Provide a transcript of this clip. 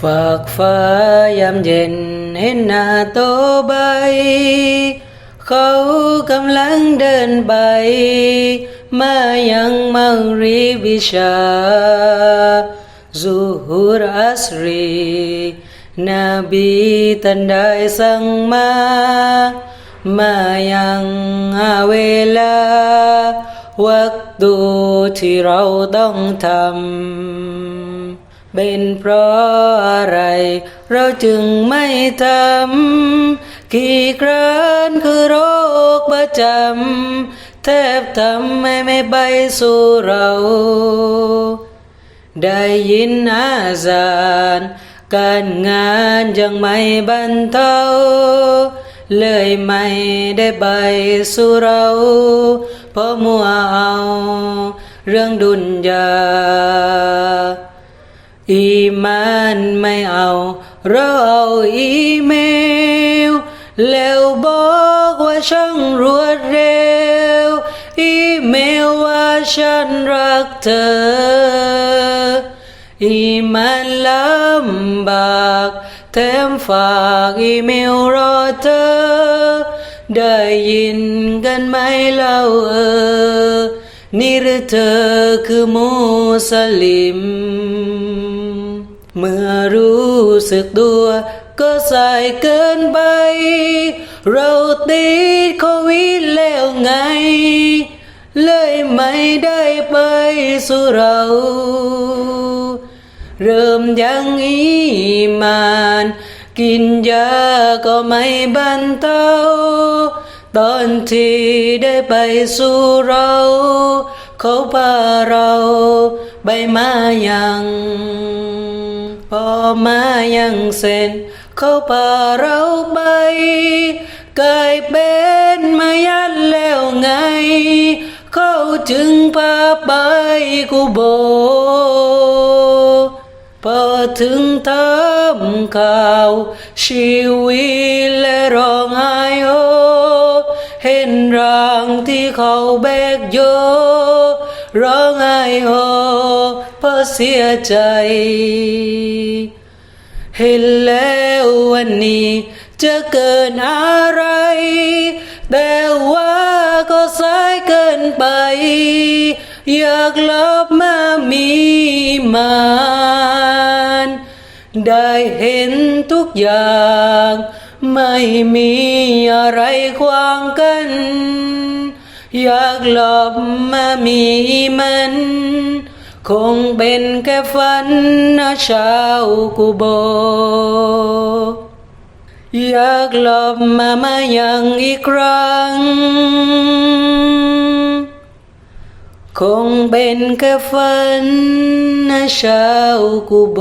ฝากฟ้ายามเย็นเห็นหน้าโตใบ เขากำลังเดินไป มายังมังรีวิชาซูฮุรอัสรีนบีตันได้สั่งมา มายังอาเวลา วักตูที่เราต้องทำ เป็นเพราะอะไร เราจึงไม่ทำกี่ครั้งคือโรคประจำแทบทำให้ไม่ไปสู่เรา ได้ยินอาจารย์การงานยังไม่บรรเทาเลยไม่ได้ไปสู่เราเพราะมัวเอาเรื่องดุนยา อีมานไม่เอาเราเอาอีเมล แล้วบอกว่าช่างรวดเร็ว อีเมลว่าฉันรักเธอ อีมันลำบากแถมฝากอีเมลรอเธอ ได้ยินกันไหมเล่าเออ นี่หรือเธอคือมุสลิม เมื่อรู้สึกตัว ก็สายเกินไป เราติดโควิดแล้วไง เลยไม่ได้ไปสู่เรา เริ่มยังอีมาน กินยาก็ไม่บรรเทา ตอนที่ได้ไปสู่เรา เขาพาเราไปมายัง พอมายังเส้นเขาพาเราไปกลายเป็นมายันแล้วไง เขาจึงพาไปกูโบ พอถึงทำข่าวชีวิตและร้องไห้โอ ที่เขาแบกโย ร้องไห้โอเพราะเสียใจ เห็นแล้ววันนี้จะเกินอะไร แต่ว่าก็สายเกินไป อยากลบมามีมานได้เห็นทุกอย่าง ไม่มีอะไรขวางกัน อยากหลบมามีมัน คงเป็นแค่ฝันนะชาวกูโบอยากหลบมามายังอีกครั้ง คงเป็นแค่ฝันนะชาวกูโบ